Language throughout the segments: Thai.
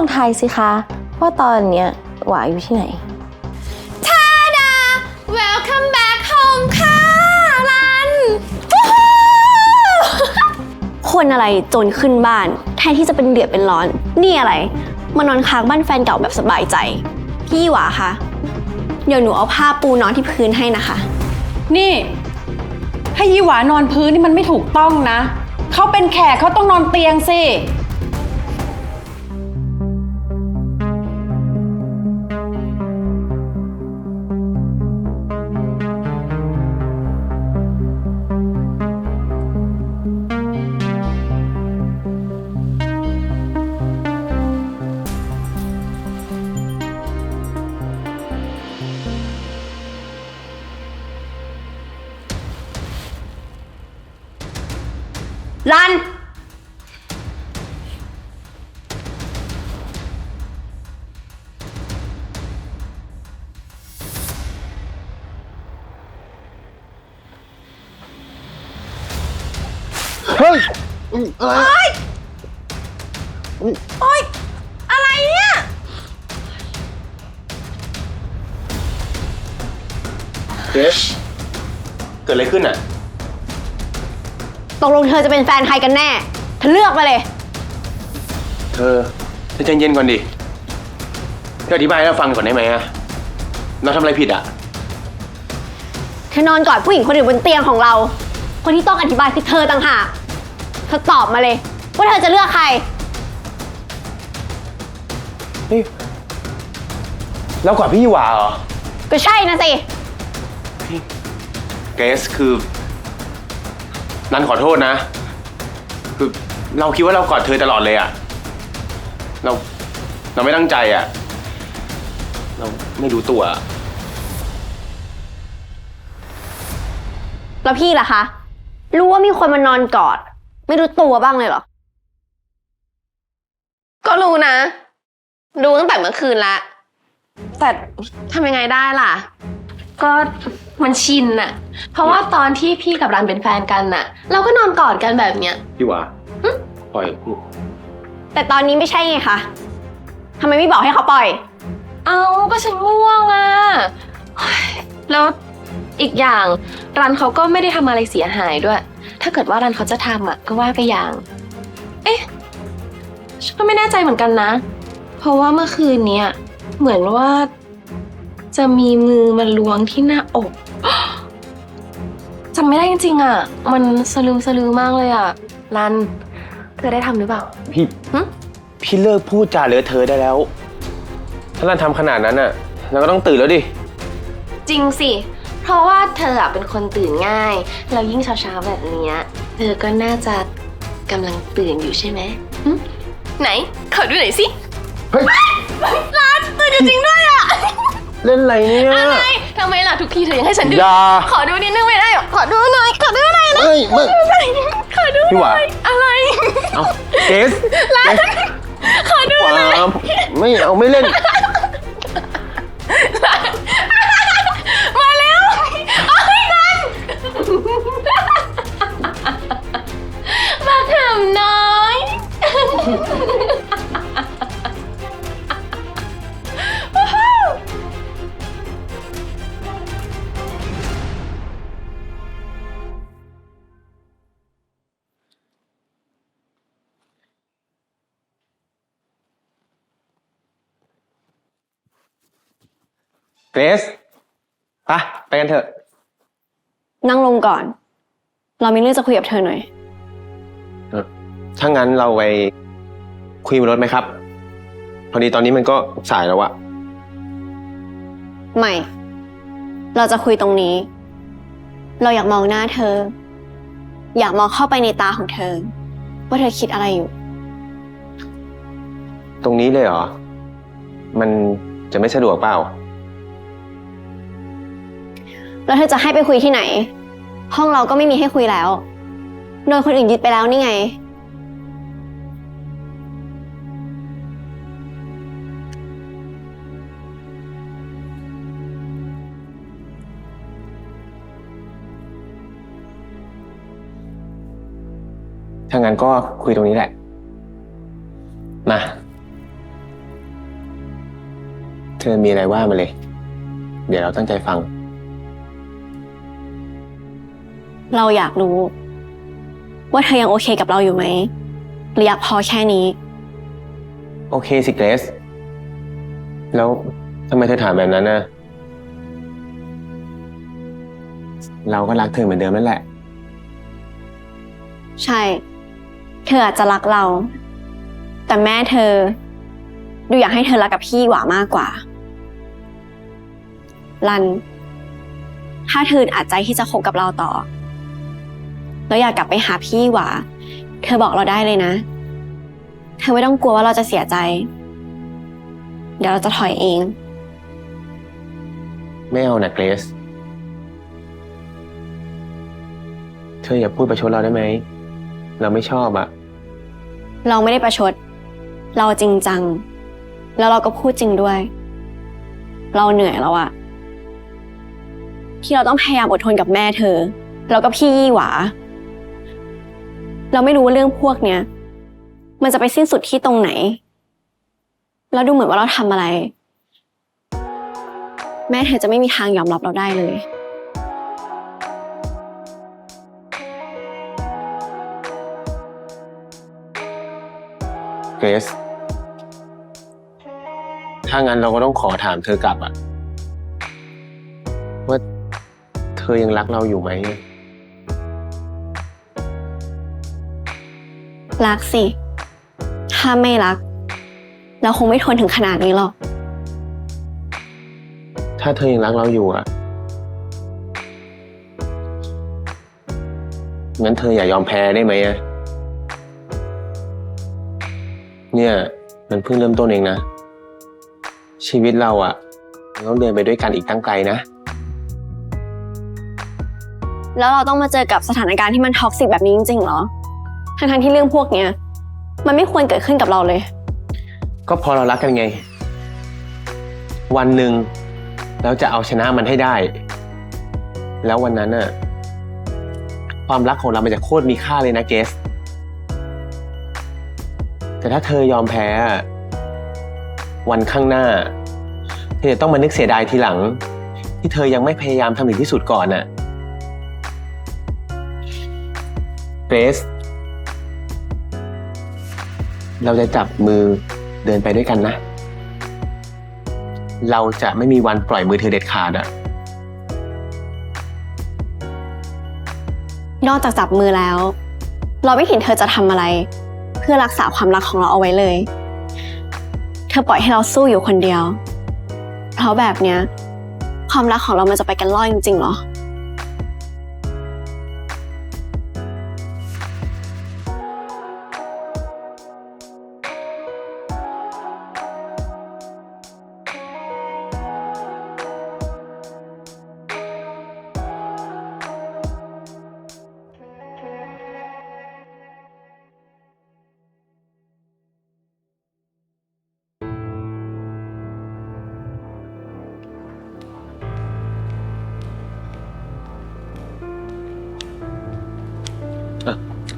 ลองทายสิคะ ว่าตอนเนี้ยหวาอยู่ที่ไหน ทาดา Welcome back home ค่ะรัน คนอะไรจนขึ้นบ้าน แทนที่จะเป็นเดือดเป็นร้อน นี่อะไร มานอนค้างบ้านแฟนเก่าแบบสบายใจ พี่หวาคะเดี๋ยวหนูเอาผ้าปูนอนที่พื้นให้นะคะ นี่ ให้ยี่หวานอนพื้นนี่มันไม่ถูกต้องนะ เขาเป็นแขกเขาต้องนอนเตียงสิ รัน เฮ้ยอืมอะไรอะไรเนี่ย เกรชเกิดอะไรขึ้นอะ ตกลงเธอจะเป็นแฟนใครกันแน่ เธอเลือกมาเลย เธอเธอใจเย็นก่อนดิเธออธิบายให้เราฟังก่อนได้ไหมอะเราทำอะไรผิดอะเธอนอนกอดผู้หญิงคนอื่นบนเตียงของเรา คนที่ต้องอธิบายคือเธอต่างหาก เธอตอบมาเลย ว่าเธอจะเลือกใคร นี่แล้วกอดพี่หวาเหรอ ก็ใช่นะสิ เกรซคือ นันขอโทษนะ คือเราคิดว่าเรากอดเธอตลอดเลยอะเราเราไม่ตั้งใจอะเราไม่รู้ตัวอะแล้วพี่ล่ะคะ รู้ว่ามีคนมานอนกอด ไม่รู้ตัวบ้างเลยเหรอ ก็รู้นะ รู้ตั้งแต่เมื่อคืนละ แต่ทำยังไงได้ล่ะ ก็ มันชินน่ะ เพราะว่าตอนที่พี่กับรันเป็นแฟนกันน่ะ เราก็นอนกอดกันแบบเนี้ย พี่หวาปล่อยพูดแต่ตอนนี้ไม่ใช่ไงคะทำไมไม่บอกให้เขาปล่อย เอาก็ฉันง่วงอะเฮ้ยแล้วอีกอย่างรันเขาก็ไม่ได้ทำอะไรเสียหายด้วย ถ้าเกิดว่ารันเขาจะทำอะก็ว่าไปอย่าง เอ๊ะฉันก็ไม่แน่ใจเหมือนกันนะ เพราะว่าเมื่อคืนเนี้ยเหมือนว่าจะมีมือมาล้วงที่หน้าอก จำไม่ได้จริงๆอะ มันสลืมสลือมากเลยอะ รัน เธอได้ทำหรือเปล่า พี่หึ พี่เลิกพูดจาเลอะเทอะได้แล้ว ถ้าเราทำขนาดนั้นอะเราก็ต้องตื่นแล้วดิ จริงสิ เพราะว่าเธออะเป็นคนตื่นง่าย แล้วยิ่งเช้าๆแบบเนี้ย เธอก็น่าจะกำลังตื่นอยู่ใช่ไหมหึไหน ขอดูหน่อยสิเฮ้ยร้านตื่นจริงๆด้วยอะ เล่นอะไรเนี่ย อะไรทำไมล่ะทุกทีเธอยังให้ฉันดูอย่า ขอดูนิดนึงไม่ได้เหรอขอดูหน่อยขอดูหน่อยนะเฮ้ยไม่ขอดูพี่หวาอะไรเอาเกสร้านขอดูหวาหน่อย ไม่เอาไม่เล่น มาแล้วโอ้ยนันมาขำน้อ เกรซไปไปกันเถอะ นั่งลงก่อน เรามีเรื่องจะคุยกับเธอหน่อย ถ้างั้นเราไปคุยบนรถไหมครับ พอดีตอนนี้มันก็สายแล้วอะไม่ เราจะคุยตรงนี้ เราอยากมองหน้าเธอ อยากมองเข้าไปในตาของเธอ ว่าเธอคิดอะไรอยู่ ตรงนี้เลยเหรอ มันจะไม่สะดวกเปล่า แล้วเธอจะให้ไปคุยที่ไหน ห้องเราก็ไม่มีให้คุยแล้ว โดนคนอื่นยึดไปแล้วนี่ไง ถ้างั้นก็คุยตรงนี้แหละ มา เธอมีอะไรว่ามาเลย เดี๋ยวเราตั้งใจฟัง เราอยากรู้ ว่าเธอยังโอเคกับเราอยู่ไหมหรืออยากพอแค่นี้ โอเคสิเกรซแล้วทำไมเธอถามแบบนั้นนะเราก็รักเธอเหมือนเดิมนั่นแหละ ใช่ เธออาจจะรักเรา แต่แม่เธอ ดูอยากให้เธอรักกับพี่หวามากกว่า รัน ถ้าเธออาจใจที่จะคบกับเราต่อ แล้วอยากกลับไปหาพี่หวาเธอบอกเราได้เลยนะ เธอไม่ต้องกลัวว่าเราจะเสียใจ เดี๋ยวเราจะถอยเอง ไม่เอานะเกรซเธออย่าพูดประชดเราได้ไหม เราไม่ชอบอะเราไม่ได้ประชด เราจริงจัง แล้วเราก็พูดจริงด้วย เราเหนื่อยแล้วอะที่เราต้องพยายามอดทนกับแม่เธอ แล้วก็พี่ยี่หวา เราไม่รู้ว่าเรื่องพวกเนี้ยมันจะไปสิ้นสุดที่ตรงไหน แล้วดูเหมือนว่าเราทำอะไร แม่เธอจะไม่มีทางยอมรับเราได้เลย เกรซถ้างั้นเราก็ต้องขอถามเธอกลับอะว่าเธอยังรักเราอยู่ไหม รักสิ ถ้าไม่รัก เราคงไม่ทนถึงขนาดนี้หรอก ถ้าเธอยังรักเราอยู่อะงั้นเธออย่ายอมแพ้ได้ไหมอะเนี่ย มันเพิ่งเริ่มต้นเองนะ ชีวิตเราอะยังต้องเดินไปด้วยกันอีกตั้งไกลนะ แล้วเราต้องมาเจอกับสถานการณ์ที่มันท็อกซิกแบบนี้จริงๆเหรอ ทั้งๆที่เรื่องพวกเนี้ย มันไม่ควรเกิดขึ้นกับเราเลย ก็พอเรารักกันไง วันหนึ่งเราจะเอาชนะมันให้ได้ แล้ววันนั้นน่ะความรักของเรามันจะโคตรมีค่าเลยนะเกส แต่ถ้าเธอยอมแพ้อะวันข้างหน้า เธอจะต้องมานึกเสียดายทีหลัง ที่เธอยังไม่พยายามทำถึงที่สุดก่อนน่ะเกรซ เราจะจับมือเดินไปด้วยกันนะ เราจะไม่มีวันปล่อยมือเธอเด็ดขาดอะนอกจากจับมือแล้ว เราไม่เห็นเธอจะทำอะไร เพื่อรักษาความรักของเราเอาไว้เลย เธอปล่อยให้เราสู้อยู่คนเดียว เพราะแบบเนี้ย ความรักของเรามันจะไปกันรอดจริงๆหรอ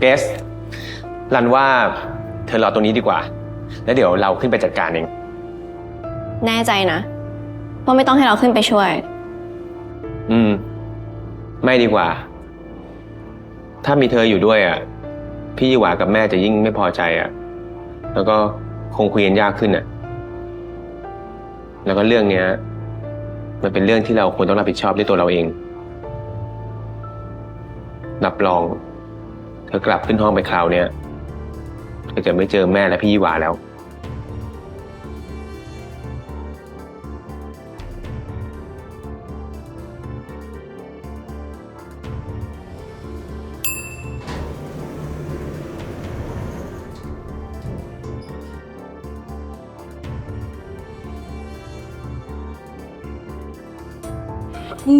เกสรันว่าเธอรอตรงนี้ดีกว่า แล้วเดี๋ยวเราขึ้นไปจัดการเอง แน่ใจนะว่าไม่ต้องให้เราขึ้นไปช่วย อืม ไม่ดีกว่า ถ้ามีเธออยู่ด้วยอะ พี่หวากับแม่จะยิ่งไม่พอใจอะ แล้วก็คงคุยกันยากขึ้นอะ แล้วก็เรื่องเนี้ย มันเป็นเรื่องที่เราควรต้องรับผิดชอบด้วยตัวเราเอง รับรอง เธอกลับขึ้นห้องไปคราวเนี้ยเธอจะไม่เจอแม่และพี่ยี่หวาแล้ว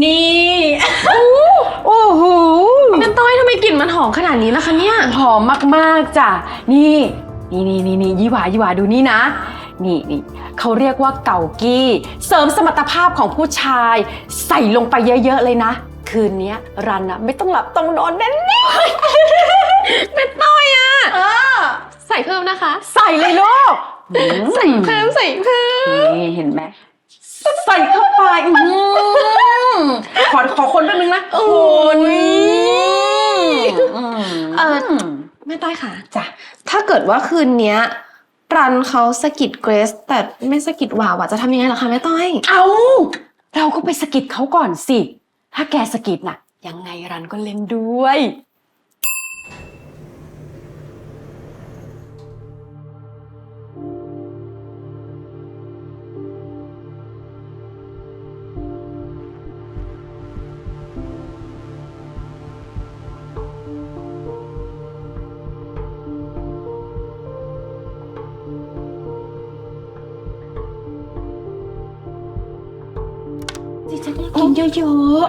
นี่ มกลิ่นมันหอมขนาดนี้ล่ะคะเนี่ย หอมมากๆจ้ะ นี่นี่นี่นี่นี่ยี่หวายี่หวาดูนี่นะ นี่นี่เขาเรียกว่าเก่ากี้ เสริมสมรรถภาพของผู้ชาย ใส่ลงไปเยอะๆเลยนะ คืนเนี้ยรันนะไม่ต้องหลับต้องนอนแน่ๆแม่ต้อยอะเออใส่เพิ่มนะคะ ใส่เลยลูกใส่เพิ่มใส่เพิ่มนี่เห็นไหมใส่เข้าไปอื้อหือขอขอคนแป๊บนึงนะโอ้ย เออแม่ต้อยค่ะ จ้ะ ถ้าเกิดว่าคืนเนี้ยรันเขาสะกิดเกรซแต่ไม่สะกิดหวาวอะจะทำยังไงล่ะคะแม่ต้อย เอาเราก็ไปสะกิดเขาก่อนสิ ถ้าแกสะกิดน่ะ ยังไงรันก็เล่นด้วย กกินเยอะ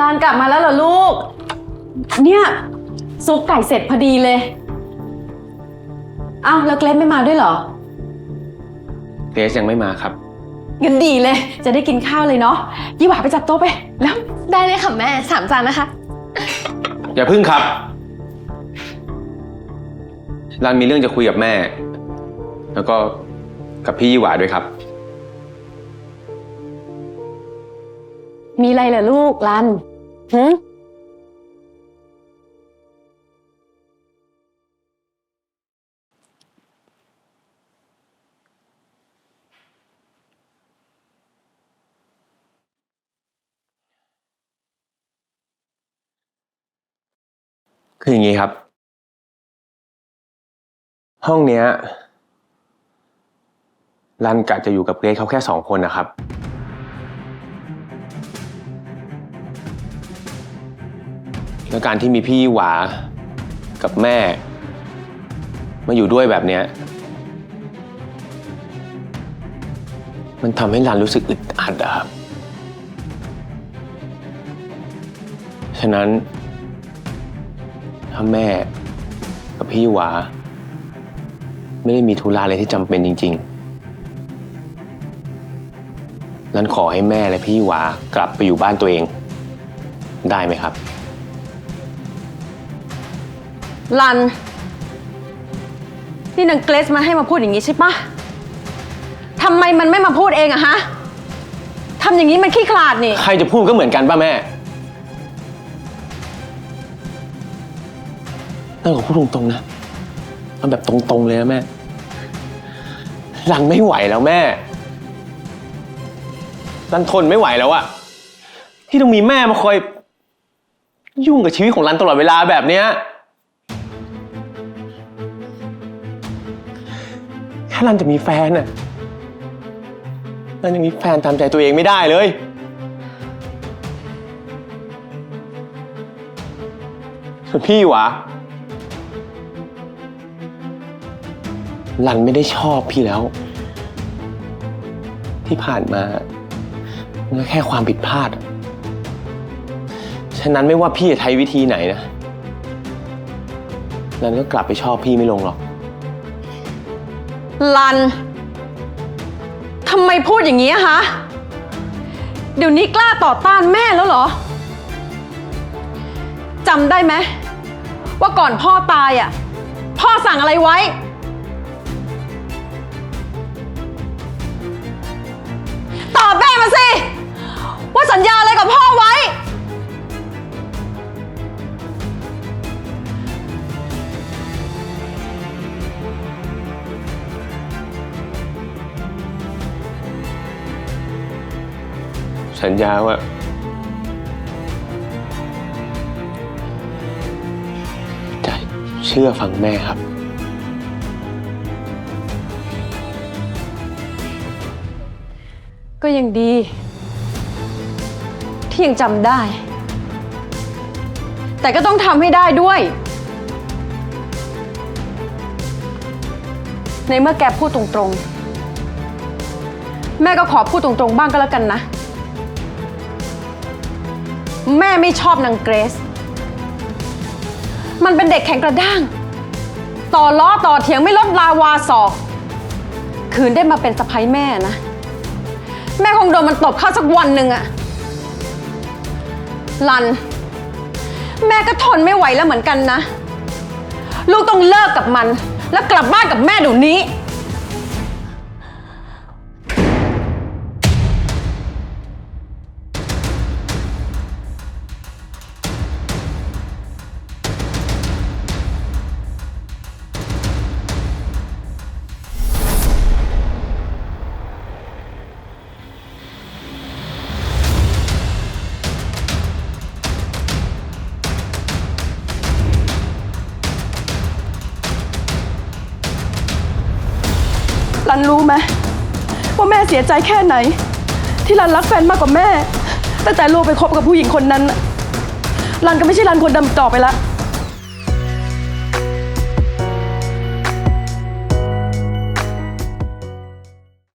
ลานกลับมาแล้วเหรอลูก เนี่ยซุปไก่เสร็จพอดีเลย อ้าวแล้วเกรซไม่มาด้วยเหรอ เกรซยังไม่มาครับ งั้นดีเลย จะได้กินข้าวเลยเนาะยี่หวาไปจัดโต๊ะไป แล้วๆได้เลยค่ะแม่สามจานนะคะ อย่าพึ่งครับรันมีเรื่องจะคุยกับแม่ แล้วก็ กับพี่ยี่หวาด้วยครับ มีอะไรเหรอลูกรันหืมคืออย่างนี้ครับ ห้องเนี้ย รันกะจะอยู่กับเกรซเขาแค่สองคนนะครับ แล้วการที่มีพี่หวากับแม่ มาอยู่ด้วยแบบเนี้ย มันทำให้รันรู้สึกอึดอัดอะครับ ฉะนั้น ถ้าแม่กับพี่หวา ไม่ได้มีธุระอะไรที่จำเป็นจริง ๆ นั้นขอให้แม่และพี่หวากลับไปอยู่บ้านตัวเอง ได้ไหมครับรัน นี่นางเกรซมาให้มาพูดอย่างนี้ใช่ปะทำไมมันไม่มาพูดเองอะฮะทำอย่างนี้มันขี้ขลาดนี่ ใครจะพูดก็เหมือนกันป่ะแม่นั่นขอพูดตรงๆนะเอาแบบตรงๆเลยนะแม่รันไม่ไหวแล้วแม่ รันทนไม่ไหวแล้วอะที่ต้องมีแม่มาคอย ยุ่งกับชีวิตของรันตลอดเวลาแบบเนี้ยแค่รันจะมีแฟนน่ะรันยังมีแฟนตามใจตัวเองไม่ได้เลย ส่วนพี่หวะรันไม่ได้ชอบพี่แล้ว ที่ผ่านมา มันก็แค่ความผิดพลาด ฉะนั้นไม่ว่าพี่จะใช้วิธีไหนนะรันก็กลับไปชอบพี่ไม่ลงหรอกรัน ทำไมพูดอย่างนี้อะฮะ เดี๋ยวนี้กล้าต่อต้านแม่แล้วเหรอ จำได้ไหมว่าก่อนพ่อตายอะ พ่อสั่งอะไรไว้ สัญญาอะไรกับพ่อไว้ สัญญาว่า จะเชื่อฟังแม่ครับ ก็ยังดี ที่ยังจำได้ แต่ก็ต้องทำให้ได้ด้วย ในเมื่อแกพูดตรงๆ แม่ก็ขอพูดตรงๆ บ้างก็แล้วกันนะ แม่ไม่ชอบนางเกรซมันเป็นเด็กแข็งกระด้าง ต่อล้อต่อเถียงไม่ลดลาวาศอกคืนได้มาเป็นสะพ้ยแม่นะ แม่คงโดนมันตบเข้าสักวันหนึ่งอะ ลัน แม่ก็ทนไม่ไหวแล้วเหมือนกันนะ ลูกต้องเลิกกับมัน แล้วกลับบ้านกับแม่เดี๋ยวนี้ เสียใจแค่ไหน ที่รันรักแฟนมากกว่าแม่ ตั้งแต่ลูกไปคบกับผู้หญิงคนนั้น รันก็ไม่ใช่รันคนเดิมต่อไปละ